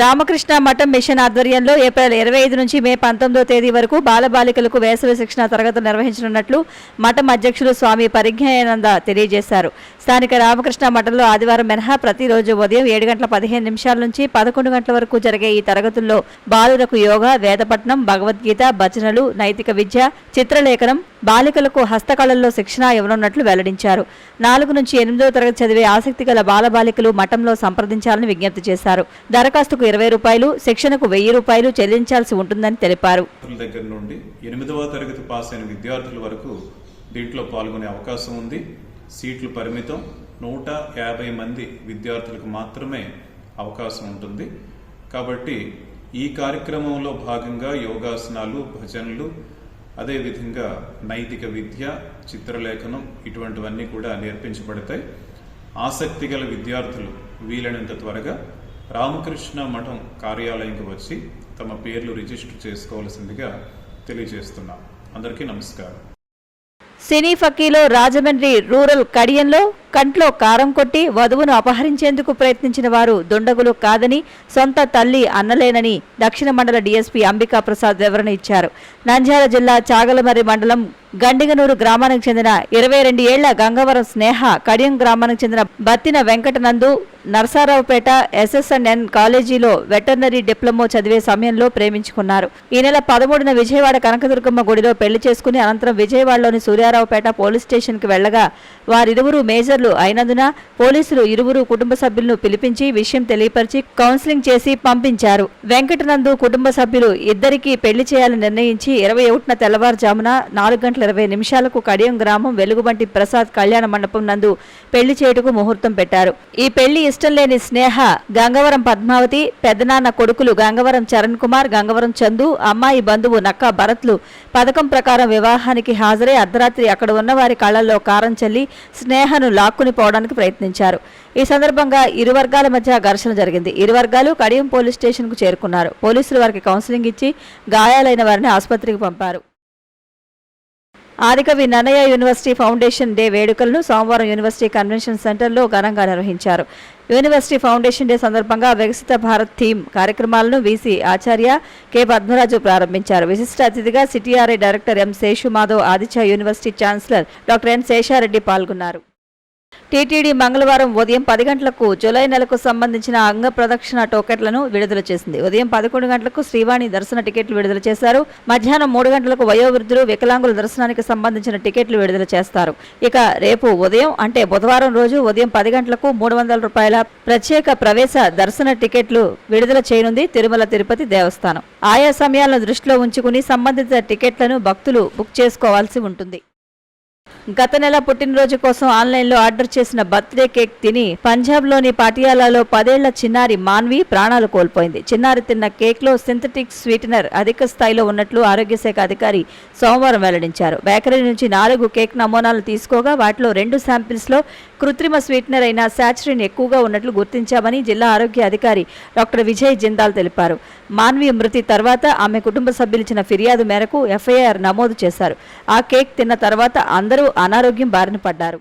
రామకృష్ణ మఠం మిషన్ ఆధ్వర్యంలో ఏప్రిల్ ఇరవై ఐదు నుంచి మే పంతొమ్మిదో తేదీ వరకు బాలబాలికలకు వేసవి శిక్షణ తరగతులు నిర్వహించనున్నట్లు మఠం అధ్యక్షులు స్వామి పరిజ్ఞానంద తెలియజేశారు. స్థానిక రామకృష్ణ మఠంలో ఆదివారం మినహా ప్రతిరోజు ఉదయం ఏడు గంటల పదిహేను నిమిషాల నుంచి పదకొండు గంటల వరకు జరిగే ఈ తరగతుల్లో బాలులకు యోగా వేదపట్నం భగవద్గీత భజనలు నైతిక విద్య చిత్రలేఖనం బాలికలకు హస్తకళల్లో శిక్షణ ఇవ్వనున్నట్లు వెల్లడించారు. నాలుగు నుంచి ఎనిమిదో తరగతి చదివే ఆసక్తి గల బాలబాలికలు మఠంలో సంప్రదించాలని విజ్ఞప్తి చేశారు. దరఖాస్తుకు ఇరవై రూపాయలు శిక్షణకు వెయ్యి రూపాయలు చెల్లించాల్సి ఉంటుందని తెలిపారు. దగ్గర నుండి ఎనిమిదవ తరగతి పాస్ అయిన విద్యార్థుల వరకు దీంట్లో పాల్గొనే అవకాశం ఉంది. సీట్లు పరిమితం. నూట యాభై మంది విద్యార్థులకు మాత్రమే అవకాశం ఉంటుంది. కాబట్టి ఈ కార్యక్రమంలో భాగంగా యోగాసనాలు భజనలు అదేవిధంగా నైతిక విద్య చిత్రలేఖనం ఇటువంటివన్నీ కూడా నేర్పించబడతాయి. ఆసక్తి గల విద్యార్థులు వీలైనంత త్వరగా రామకృష్ణ మఠం కార్యాలయంకి వచ్చి తమ పేర్లు రిజిస్టర్ చేసుకోవాల్సిందిగా తెలియజేస్తున్నాం. అందరికీ నమస్కారం. సినీ ఫకీలో రాజమండ్రి రూరల్ కడియంలో కంట్లో కారం కొట్టి వధువును అపహరించేందుకు ప్రయత్నించిన వారు దుండగులు కాదని సొంత తల్లి అన్నలేనని దక్షిణ మండల డీఎస్పీ అంబికా ప్రసాద్ వివరణ ఇచ్చారు. నంద్యాల జిల్లా చాగలమర్రి మండలం గండిగనూరు గ్రామానికి చెందిన ఇరవై రెండు ఏళ్ళ గంగవరం స్నేహ కడియం గ్రామానికి చెందిన బత్తిన వెంకటనందు నరసారావుపేట ఎస్ఎస్ఎన్ఎన్ కాలేజీలో వెటర్నరీ డిప్లొమా చదివే సమయంలో ప్రేమించుకున్నారు. ఈ నెల పదమూడున విజయవాడ కనకదుర్గమ్మ గుడిలో పెళ్ళి చేసుకుని అనంతరం విజయవాడలోని సూర్యారావుపేట పోలీస్ స్టేషన్కి వెళ్ళగా వారిరువురు మేజర్లు అయినందున పోలీసులు ఇరువురు కుటుంబ సభ్యులను పిలిపించి విషయం తెలియపరిచి కౌన్సిలింగ్ చేసి పంపించారు. వెంకటనందు కుటుంబ సభ్యులు ఇద్దరికీ పెళ్ళి చేయాలని నిర్ణయించి ఇరవై ఒకటిన తెల్లవారుజామున నాలుగు గంటల ఇరవై నిమిషాలకు కడియం గ్రామం వెలుగుబంటి ప్రసాద్ కళ్యాణ మండపం నందు పెళ్ళి చేయుటకు ముహూర్తం పెట్టారు. ఈ పెళ్ళి ఇష్టం లేని స్నేహ గంగవరం పద్మావతి పెద్దనాన్న కొడుకులు గంగవరం చరణ్ కుమార్ గంగవరం చందు అమ్మాయి బంధువు నక్కా భరత్లు పథకం ప్రకారం వివాహానికి హాజరై అర్ధరాత్రి అక్కడ ఉన్న వారి కళ్ళలో కారం చల్లి స్నేహను లాక్కుని పోవడానికి ప్రయత్నించారు. ఈ సందర్భంగా ఇరు వర్గాల మధ్య ఘర్షణ జరిగింది. ఇరు వర్గాలు కడియం పోలీస్ స్టేషన్కు చేరుకున్నారు. పోలీసులు వారికి కౌన్సిలింగ్ ఇచ్చి గాయాలైన వారిని ఆసుపత్రికి పంపారు. Adikavi Nannaya university foundation day వేడుకలను సోమవారం యూనివర్సిటీ కన్వెన్షన్ సెంటర్లో ఘనంగా నిర్వహించారు. యూనివర్సిటీ ఫౌండేషన్ డే సందర్భంగా వికసిత భారత్ థీమ్ కార్యక్రమాలను వీసీ ఆచార్య కె. పద్మరాజు ప్రారంభించారు. విశిష్ట అతిథిగా CTRI director M. Seshumadhav Aditya university chancellor doctor N. Seshareddy పాల్గొన్నారు. టీటీడీ మంగళవారం ఉదయం పది గంటలకు జూలై నెలకు సంబంధించిన అంగ ప్రదక్షిణ టోకెట్లను విడుదల చేసింది. ఉదయం పదకొండు గంటలకు శ్రీవాణి దర్శన టికెట్లు విడుదల చేశారు. మధ్యాహ్నం మూడు గంటలకు వయోవృద్ధులు వికలాంగుల దర్శనానికి సంబంధించిన టికెట్లు విడుదల చేస్తారు. ఇక రేపు ఉదయం అంటే బుధవారం రోజు ఉదయం పది గంటలకు మూడు వందల రూపాయల ప్రత్యేక ప్రవేశ దర్శన టికెట్లు విడుదల చేయనుంది తిరుమల తిరుపతి దేవస్థానం. ఆయా సమయాలను దృష్టిలో ఉంచుకుని సంబంధిత టికెట్లను భక్తులు బుక్ చేసుకోవాల్సి ఉంటుంది. గత నెల పుట్టినరోజు కోసం ఆన్లైన్లో ఆర్డర్ చేసిన బర్త్డే కేక్ తిని పంజాబ్లోని పాటియాలాలో పదేళ్ళ చిన్నారి మాన్వి ప్రాణాలు కోల్పోయింది. చిన్నారి తిన్న కేక్లో సింథటిక్ స్వీటనర్ అధిక స్థాయిలో ఉన్నట్లు ఆరోగ్య శాఖ అధికారి సోమవారం వెల్లడించారు. బేకరీ నుంచి నాలుగు కేక్ నమూనాలు తీసుకోగా వాటిలో రెండు శాంపిల్స్లో కృత్రిమ స్వీటనర్ అయిన శాచురిన్ ఎక్కువగా ఉన్నట్లు గుర్తించామని జిల్లా ఆరోగ్య అధికారి డాక్టర్ విజయ్ జిందాల్ తెలిపారు. మాన్వి మృతి తర్వాత ఆమె కుటుంబ సభ్యులు ఇచ్చిన ఫిర్యాదు మేరకు ఎఫ్ఐఆర్ నమోదు చేశారు. ఆ కేక్ తిన్న తర్వాత అందరూ అనారోగ్యం బారిన పడ్డారు.